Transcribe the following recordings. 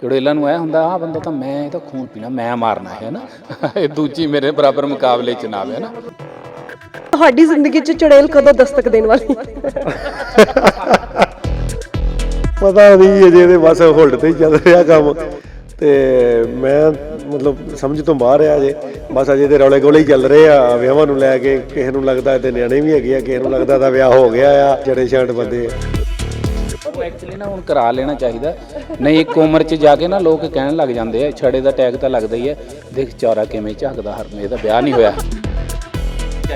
ਚੁੜੇਲਾਂ ਨੂੰ ਐ ਹੁੰਦਾ ਆਹ ਬੰਦਾ ਤਾਂ ਮੈਂ ਇਹ ਤਾਂ ਖੂਨ ਪੀਣਾ ਮੈਂ ਮਾਰਨਾ ਹੈ ਨਾ। ਇਹ ਦੂਜੀ ਮੇਰੇ ਬਰਾਬਰ ਮੁਕਾਬਲੇ ਚ ਨਾ ਆਵੇ ਨਾ। ਤੁਹਾਡੀ ਜ਼ਿੰਦਗੀ 'ਚ ਚੁੜੇਲ ਕਦੋਂ ਦਸਤਕ ਦੇਣ ਵਾਲੀ? ਪਤਾ ਨਹੀਂ ਅਜੇ ਦੇ ਬਸ ਹੋਲਡ ਤੇ ਹੀ ਚੱਲ ਰਿਹਾ ਕੰਮ। ਤੇ ਮੈਂ ਮਤਲਬ ਸਮਝ ਤੋਂ ਬਾਹਰ ਆ ਅਜੇ ਬਸ ਅਜੇ ਤੇ ਰੌਲੇ ਗੋਲੇ ਹੀ ਚੱਲ ਰਹੇ ਆ। ਵਿਆਹਾਂ ਨੂੰ ਲੈ ਕੇ ਕਿਸੇ ਨੂੰ ਲੱਗਦਾ ਤੇ ਨਿਆਣੇ ਵੀ ਹੈਗੇ ਆ ਕਿਸੇ ਨੂੰ ਲੱਗਦਾ ਤਾਂ ਵਿਆਹ ਹੋ ਗਿਆ ਆ ਜੜੇ ਛਾਂਟ ਬੰਦੇ ਆ। ਐਕਚੁਅਲੀ ਨਾ ਹੁਣ ਕਰਾ ਲੈਣਾ ਚਾਹੀਦਾ। ਨਹੀਂ ਇੱਕ ਉਮਰ ਚ ਜਾ ਕੇ ਨਾ ਲੋਕ ਕਹਿਣ ਲੱਗ ਜਾਂਦੇ ਆ ਛੜੇ ਦਾ ਟੈਗ ਤਾਂ ਲੱਗਦਾ ਹੀ ਹੈ ਦੇਖ ਚੌਰਾ ਕਿਵੇਂ ਝਾਕਦਾ ਹਰਮੇ ਇਹਦਾ ਵਿਆਹ ਨਹੀਂ ਹੋਇਆ।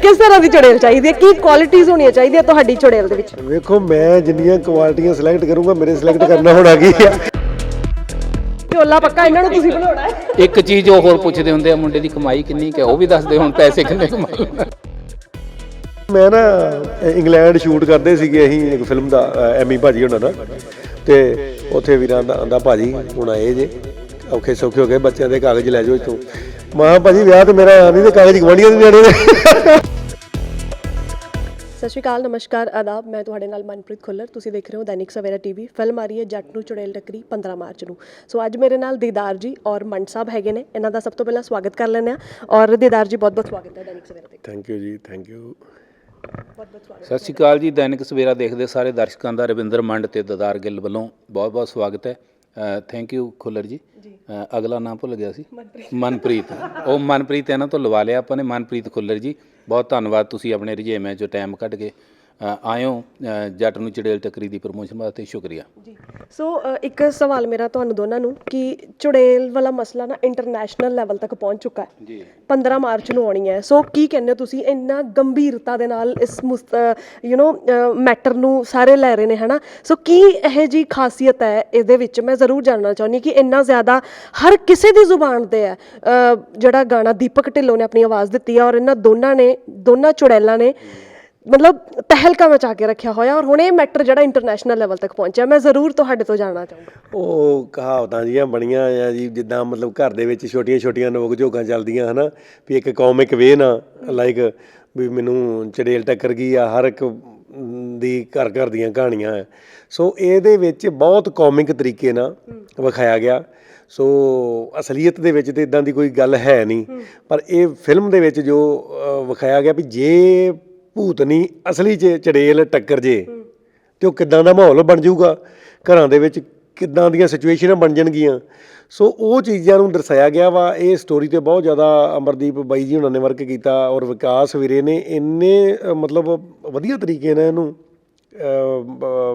ਕਿਸ ਤਰ੍ਹਾਂ ਦੀ ਚੁੜੇਲ ਚਾਹੀਦੀ ਹੈ? ਕੀ ਕੁਆਲਿਟੀਆਂ ਹੋਣੀਆਂ ਚਾਹੀਦੀਆਂ ਤੁਹਾਡੀ ਚੁੜੇਲ ਦੇ ਵਿੱਚ? ਵੇਖੋ ਮੈਂ ਜਿੰਨੀਆਂ ਕੁਆਲਿਟੀਆਂ ਸਿਲੈਕਟ ਕਰੂੰਗਾ ਮੇਰੇ ਸਿਲੈਕਟ ਕਰਨਾ ਹੋਣਾ ਕੀ ਆ? ਝੋਲਾ ਪੱਕਾ ਇਹਨਾਂ ਨੂੰ ਤੁਸੀਂ ਬਣਾਉਣਾ ਹੈ। ਇੱਕ ਚੀਜ਼ ਉਹ ਹੋਰ ਪੁੱਛਦੇ ਹੁੰਦੇ ਆ ਮੁੰਡੇ ਦੀ ਕਮਾਈ ਕਿੰਨੀ ਕਿ ਉਹ ਵੀ ਦੱਸਦੇ ਹੁਣ ਪੈਸੇ ਕਿੰਨੇ ਕਮਾ ਲੈਂਦਾ ਮੈਂ ਨਾ ਇੰਗਲੈਂਡ ਸ਼ੂਟ ਕਰਦੇ ਸੀਗੇ ਅਸੀਂ ਇੱਕ ਫਿਲਮ ਦਾ ਐਮੀ ਭਾਜੀ ਉਹਨਾਂ ਦਾ। ਤੇ ਉੱਥੇ ਵੀਰਾਂ ਦਾ ਆਂਦਾ ਭਾਜੀ ਹੁਣ ਆਏ ਜੇ। ਔਖੇ ਸੌਖੇ ਹੋ ਗਏ ਬੱਚਿਆਂ ਦੇ ਕਾਗਜ਼ ਲੈ ਜਾਓ ਇੱਥੋਂ। ਮਾਂ ਭਾਜੀ ਵਿਆਹ ਤੇ ਮੇਰਾ ਨਹੀਂ ਤੇ ਕਾਗਜ਼ ਗਵਾਂਢੀਆਂ ਦੇ ਨਿਆਣੇ ਦੇ ਸਤਿ ਸ਼੍ਰੀ ਅਕਾਲ ਨਮਸਕਾਰ ਆਦਾਬ। ਮੈਂ ਤੁਹਾਡੇ ਨਾਲ ਮਨਪ੍ਰੀਤ ਖੁੱਲਰ। ਤੁਸੀਂ ਦੇਖ ਰਹੇ ਹੋ ਦੈਨਿਕ ਸਵੇਰਾ ਟੀਵੀ। ਫਿਲਮ ਆ ਰਹੀ ਹੈ ਜੱਟ ਨੂੰ ਚੁੜੇਲ ਟੱਕਰੀ 15 ਮਾਰਚ ਨੂੰ। ਸੋ ਅੱਜ ਮੇਰੇ ਨਾਲ ਦੀਦਾਰ ਜੀ ਔਰ ਮੰਡ ਸਾਹਿਬ ਹੈਗੇ ਨੇ। ਇਹਨਾਂ ਦਾ ਸਭ ਤੋਂ ਪਹਿਲਾਂ ਸਵਾਗਤ ਕਰ ਲੈਂਦੇ ਆ ਔਰ ਦੀਦਾਰ ਜੀ ਬਹੁਤ ਬਹੁਤ ਸਵਾਗਤ ਹੈ ਦੈਨਿਕ ਸਵੇਰਾ ਤੇ। ਥੈਂਕ ਯੂ ਜੀ ਥੈਂਕ ਯੂ ਸਤਿ ਸ਼੍ਰੀ ਅਕਾਲ ਜੀ ਦੈਨਿਕ ਸਵੇਰਾ ਦੇਖਦੇ ਸਾਰੇ ਦਰਸ਼ਕਾਂ ਦਾ ਰਵਿੰਦਰ ਮੰਡ ਤੇ ਦਦਾਰ ਗਿੱਲ ਵੱਲੋਂ ਬਹੁਤ-ਬਹੁਤ ਸਵਾਗਤ ਹੈ। ਥੈਂਕ ਯੂ ਖੁੱਲਰ ਜੀ। ਅਗਲਾ ਨਾਮ ਭੁੱਲ ਗਿਆ ਸੀ? ਮਨਪ੍ਰੀਤ। ਉਹ ਮਨਪ੍ਰੀਤ ਇਹਨਾਂ ਤੋਂ ਲਵਾ ਲਿਆ ਆਪਾਂ ਨੇ ਮਨਪ੍ਰੀਤ ਖੁੱਲਰ ਜੀ। ਬਹੁਤ ਧੰਨਵਾਦ ਤੁਸੀਂ ਆਪਣੇ ਰੁਝੇਵਿਆਂ ਚੋਂ ਟਾਈਮ ਕੱਢ ਕੇ ਆਇਓ ਜੱਟ ਨੂੰ ਚੜੇਲ ਟੱਕਰੀ ਦੀ ਪ੍ਰਮੋਸ਼ਨ ਵਾਸਤੇ ਸ਼ੁਕਰੀਆ। ਜੀ। ਸੋ ਇੱਕ ਸਵਾਲ ਮੇਰਾ ਤੁਹਾਨੂੰ ਦੋਨਾਂ ਨੂੰ ਕਿ ਚੁੜੇਲ ਵਾਲਾ ਮਸਲਾ ਨਾ ਇੰਟਰਨੈਸ਼ਨਲ ਲੈਵਲ ਤੱਕ ਪਹੁੰਚ ਚੁੱਕਾ ਹੈ। ਜੀ। 15 ਮਾਰਚ ਨੂੰ ਆਉਣੀ ਹੈ। ਸੋ ਕੀ ਕਹਿੰਦੇ ਹੋ ਤੁਸੀਂ? ਇੰਨਾ ਗੰਭੀਰਤਾ ਦੇ ਨਾਲ ਇਸ ਯੂ نو ਮੈਟਰ ਨੂੰ ਸਾਰੇ ਲੈ ਰਹੇ ਨੇ ਹਨਾ? ਸੋ ਕੀ ਇਹ ਜੀ ਖਾਸੀਅਤ ਹੈ ਇਹਦੇ ਵਿੱਚ? ਮੈਂ ਜ਼ਰੂਰ ਜਾਣਨਾ ਚਾਹੁੰਦੀ ਕਿ ਇੰਨਾ ਜ਼ਿਆਦਾ ਹਰ ਕਿਸੇ ਦੀ ਜ਼ੁਬਾਨ ਤੇ ਹੈ। ਜਿਹੜਾ ਗਾਣਾ ਦੀਪਕ ਢਿੱਲੋਂ ਨੇ ਆਪਣੀ ਆਵਾਜ਼ ਦਿੱਤੀ ਹੈ ਔਰ ਇਹਨਾਂ ਦੋਨਾਂ ਨੇ ਦੋਨਾਂ ਚੁੜੈਲਾਂ ਨੇ ਮਤਲਬ ਤਹਿਲਕਾ ਮਚਾ ਕੇ ਰੱਖਿਆ ਹੋਇਆ ਔਰ ਹੁਣ ਇਹ ਮੈਟਰ ਜਿਹੜਾ ਇੰਟਰਨੈਸ਼ਨਲ ਲੈਵਲ ਤੱਕ ਪਹੁੰਚਿਆ ਮੈਂ ਜ਼ਰੂਰ ਤੁਹਾਡੇ ਤੋਂ ਜਾਣਨਾ ਚਾਹੂੰਗਾ ਉਹ ਕਹਾਵਤਾਂ ਜੀਆਂ ਬਣੀਆਂ ਆ ਜੀ ਜਿੱਦਾਂ ਮਤਲਬ ਘਰ ਦੇ ਵਿੱਚ ਛੋਟੀਆਂ-ਛੋਟੀਆਂ ਨੋਕ ਝੋਕਾਂ ਚੱਲਦੀਆਂ ਹਨਾ ਵੀ ਇੱਕ ਕਾਮਿਕ ਵੇ ਨਾ ਲਾਈਕ ਵੀ ਮੈਨੂੰ ਚੜੇਲ ਟੱਕਰ ਗਈ ਆ ਹਰ ਇੱਕ ਦੀ ਘਰ ਘਰ ਦੀਆਂ ਕਹਾਣੀਆਂ ਆ। ਸੋ ਇਹਦੇ ਵਿੱਚ ਬਹੁਤ ਕਾਮਿਕ ਤਰੀਕੇ ਨਾਲ ਵਿਖਾਇਆ ਗਿਆ। ਸੋ ਅਸਲੀਅਤ ਦੇ ਵਿੱਚ ਤੇ ਇਦਾਂ ਦੀ ਕੋਈ ਗੱਲ ਹੈ ਨਹੀਂ। ਪਰ ਇਹ ਫਿਲਮ ਦੇ ਵਿੱਚ ਜੋ ਵਿਖਾਇਆ ਗਿਆ ਵੀ ਜੇ ਭੂਤ ਨਹੀਂ ਅਸਲੀ ਚ ਚੜੇਲ, ਟੱਕਰ ਜੇ, ਤੇ ਉਹ ਕਿੱਦਾਂ ਦਾ ਮਾਹੌਲ ਬਣ ਜਾਊਗਾ? ਘਰਾਂ ਦੇ ਵਿੱਚ ਕਿੱਦਾਂ ਦੀਆਂ ਸਿਚੁਏਸ਼ਨਾਂ ਬਣ ਜਾਣਗੀਆਂ? ਸੋ ਉਹ ਚੀਜ਼ਾਂ ਨੂੰ ਦਰਸਾਇਆ ਗਿਆ ਵਾ। ਇਹ ਸਟੋਰੀ ਤੇ ਬਹੁਤ ਜ਼ਿਆਦਾ ਅਮਰਦੀਪ ਬਾਈ ਜੀ ਉਹਨਾਂ ਨੇ ਵਰਕ ਕੀਤਾ ਔਰ ਵਿਕਾਸ ਵੀਰੇ ਨੇ ਇੰਨੇ ਮਤਲਬ ਵਧੀਆ ਤਰੀਕੇ ਨਾਲ ਇਹਨੂੰ